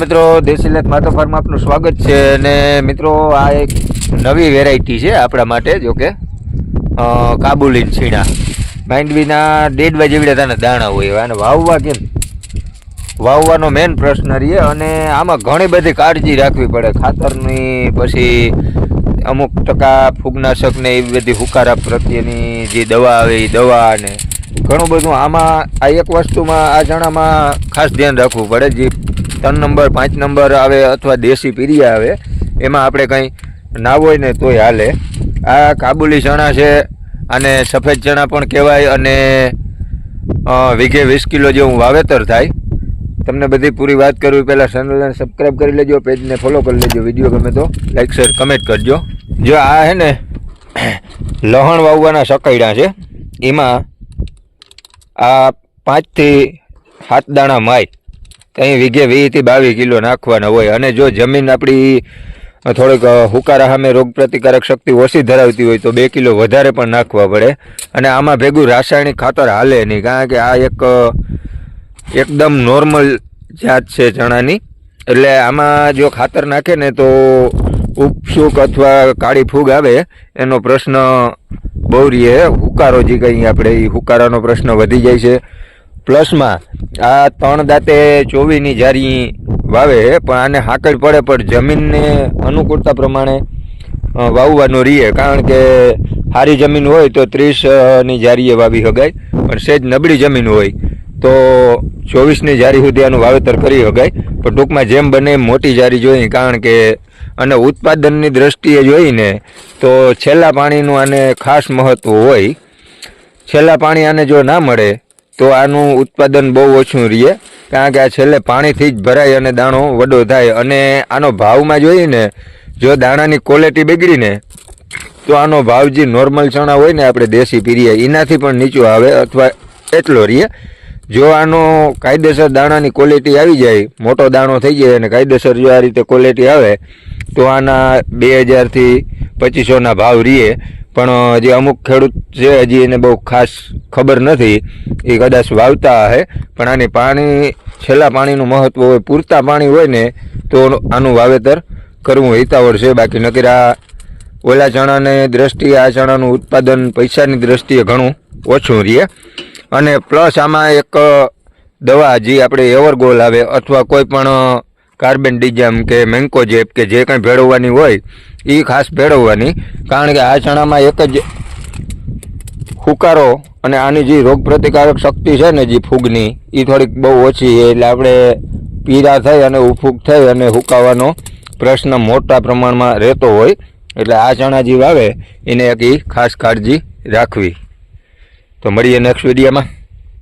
મિત્રો દેશી લેખ માતો ફાર્મ આપનું સ્વાગત છે અને મિત્રો આ એક નવી વેરાયટી છે આપણા માટે જો કે અ, કાબુલી છીણા. માંડવીના ડેડવા જેવડા તાના દાણા હોય અને વાવવા કેમ? વાવવાનો મેન પ્રશ્ન રહીએ અને આમાં ઘણી બધી કાળજી રાખવી પડે. ખાતરની પછી અમુક ટકા ફૂગનાશકને એવી બધી હુકારા પ્રત્યેની જે દવા આવે એ દવા ને ઘણું બધું. આમાં આ એક વસ્તુમાં આ ચણામાં ખાસ ધ્યાન રાખવું પડે જે ત્રણ નંબર, પાંચ નંબર આવે અથવા દેશી પીરિયા આવે, એમાં આપણે કંઈ ના હોય ને તોય હાલે. આ કાબુલી ચણા છે અને સફેદ ચણા પણ કહેવાય અને વીઘે વીસ કિલો જેવું વાવેતર થાય. તમને બધી પૂરી વાત કરવી પહેલાં ચેનલને સબસ્ક્રાઈબ કરી લેજો પેજને ફોલો કરી લેજો વીડિયો ગમે તો લાઈક શેર કમેન્ટ કરજો. જો આ હે ને લહણ વાવવાના સકૈડા છે, એમાં આ પાંચથી સાત દાણા માય. ત્યાં વીઘે વીસથી બાવીસ કિલો નાખવાના હોય. અને જો જમીન આપણી થોડીક હુકારા સામે રોગ પ્રતિકારક શક્તિ ઓછી ધરાવતી હોય તો બે કિલો વધારે પણ નાખવા પડે. અને આમાં ભેગું રાસાયણિક ખાતર હાલે નહીં. કારણ કે આ એક એકદમ નોર્મલ જાત છે ચણાની. એટલે આમાં જો ખાતર નાખે ને તો ઉપસુક અથવા કાળી ફૂગ આવે, એનો પ્રશ્ન બહુ રહે. હુકારો જે કંઈ આપણે એ હુકારાનો પ્રશ્ન વધી જાય છે. પ્લસમાં આ ત્રણ દાંતે ચોવીની જારી વાવે પણ આને હાકડ પડે, પણ જમીનને અનુકૂળતા પ્રમાણે વાવવાનું રહીએ કારણ કે સારી જમીન હોય તો ત્રીસની જારીએ વાવી શકાય પણ સેજ નબળી જમીન હોય તો ચોવીસની જારી સુધી આનું વાવેતર કરી શકાય પણ ટૂંકમાં જેમ બને મોટી જારી જોઈએ કારણ કે અને ઉત્પાદનની દ્રષ્ટિએ જોઈને તો છેલ્લા પાણીનું આને ખાસ મહત્ત્વ હોય. છેલ્લા પાણી આને જો ના મળે તો આનું ઉત્પાદન બહુ ઓછું રહે કારણ કે આ છેલ્લે પાણીથી જ ભરાય અને દાણો વડો થાય. અને આનો ભાવમાં જોઈએ ને જો દાણાની ક્વોલિટી બગડીને, તો આનો ભાવ જે નોર્મલ ચણા હોય ને આપણે દેશી પીરીએ, એનાથી પણ નીચો આવે અથવા એટલો રહીએ. જો આનો કાયદેસર દાણાની ક્વોલિટી આવી જાય, મોટો દાણો થઈ જાય અને કાયદેસર જો આ રીતે ક્વોલિટી આવે, તો આના બે હજારથી પચીસોના ભાવ રહીએ. પણ જે અમુક ખેડૂત છે હજી એને બહુ ખાસ ખબર નથી, એ કદાચ વાવતા હે પણ આની પાણી, છેલ્લા પાણીનું મહત્ત્વ હોય, પૂરતા પાણી હોય ને, તો આનું વાવેતર કરવું હિતાવળ છે. બાકી નકર આ ઓલા ચણાને દ્રષ્ટિએ, આ ચણાનું ઉત્પાદન પૈસાની દ્રષ્ટિએ ઘણું ઓછું રહે. અને પ્લસ આમાં એક દવા જે આપણે એવરગોલ આવે, અથવા કોઈ પણ કાર્બન ડીજમ કે મેન્કોજેપ કે જે કંઈ ભેળવવાની હોય એ ખાસ ભેળવવાની. કારણ કે આ ચણામાં એક જ હુકારો અને આની જે રોગ પ્રતિકારક શક્તિ છે ને જે ફૂગની એ થોડીક બહુ ઓછી એટલે આપણે પીડા થઈ અને ઉફૂગ થઈ અને હુકાવાનો પ્રશ્ન મોટા પ્રમાણમાં રહેતો હોય, એટલે આ ચણા જે વાવે, એને એક ખાસ કાળજી રાખવી. તો મળીએ નેક્સ્ટ વિડીયોમાં